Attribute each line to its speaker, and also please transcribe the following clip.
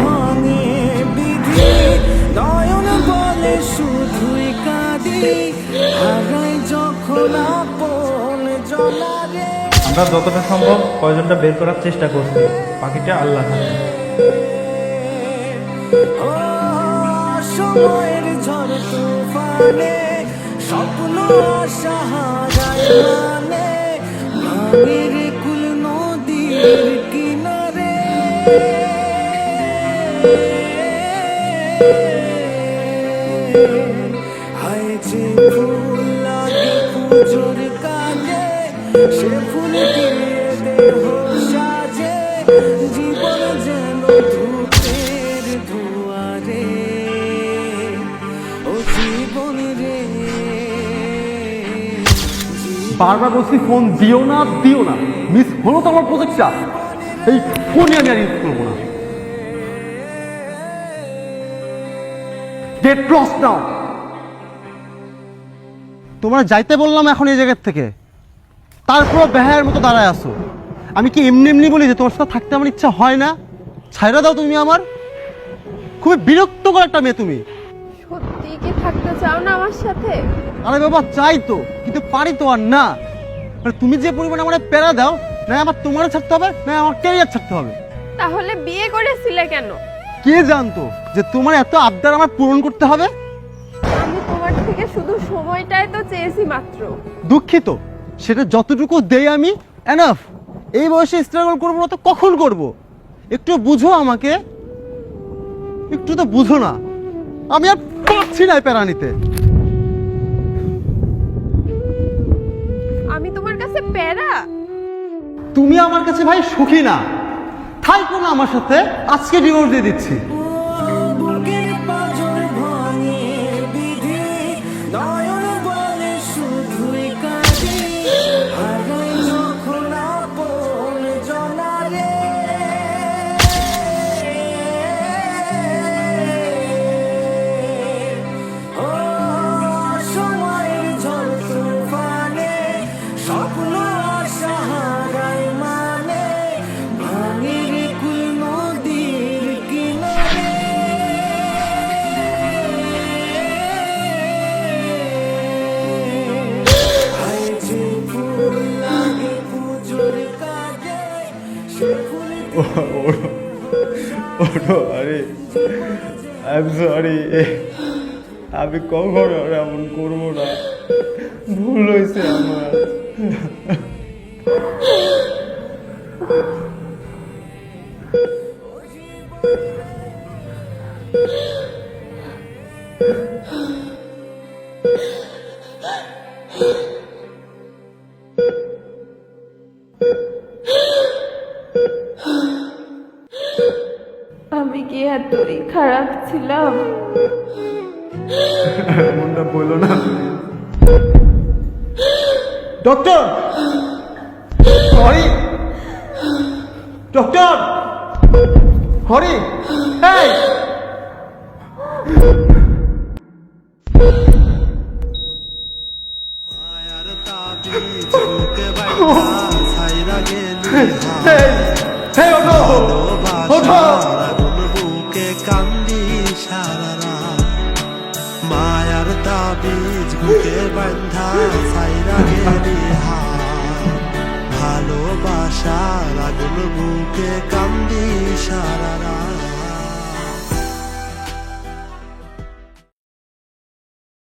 Speaker 1: ভাঙে বিধি নয়ন বলে শুধুই কাঁদি। হারাই যখন আপন জলারে।
Speaker 2: আমরা যতটা সম্ভব কয়জনটা বের করার চেষ্টা করছি বাকিটা আল্লাহ।
Speaker 1: সময়ের ঝড় তুফানে স্বপ্ন আশা হারায় মানে কুল নদীর কিনারে। সাজে ও
Speaker 3: বারবার বলছি, ফোন দিও না দিও না। মিস হলো তো আমার প্রজেক্টটা এই ফোনই আমি আর ইউজ করব না। গেট লস নাও তোমার যাইতে বললাম এখন এই জায়গার থেকে। তারপর বেহায়ের মতো দাঁড়ায় আসো আমি কি এমনি এমনি বলি যে তোমার সাথে থাকতে আমার ইচ্ছা হয় না? ছাইরা দাও তুমি আমার। খুবই বিরক্তকর একটা মেয়ে তুমি।
Speaker 4: সত্যি কি থাকতে চাও না আমার সাথে?
Speaker 3: আরে বাবা চাই তো কিন্তু পারি তো আর না। মানে তুমি যে পরিমাণে আমার প্যারা দাও না আমার তোমার ছাড়তে হবে না আমার ক্যারিয়ার ছাড়তে হবে।
Speaker 4: তাহলে বিয়ে করেছিলে কেন?
Speaker 3: কে জানতো যে তোমার এত আবদার আমার পূরণ করতে হবে?
Speaker 4: আমি তোমার থেকে শুধু সময়টাই তো চেয়েছি মাত্র।
Speaker 3: দুঃখিত। সেটা যতটুকু দেই আমি এনাফ এই বয়সে স্ট্রাগল করব না তো কখন করব? একটু বুঝো আমাকে। একটু তো বুঝো না। আমি আর পারছি না প্যারা নিতে।
Speaker 4: আমি তোমার কাছে প্যারা?
Speaker 3: তুমি আমার কাছে ভাই সুখী না। থাইকো না আমার সাথে আজকে ডিভোর্স দিয়ে দিচ্ছি।
Speaker 2: ওটো আরে আই এম সরি আমি কখনো আর এমন করব না। ভুল হয়েছে আমার।
Speaker 4: আমি কি এতই খারাপ ছিলাম
Speaker 2: এমনটা বলো না।
Speaker 3: ডক্টর! হরি! ডক্টর! হরি! এই!
Speaker 5: বুকে বাইন্ধা ছাইরা গেলি তাবিজ বুকে বান্ধা ছাইরা গেলি। ভালোবাসার আগুন বুকে কান্দি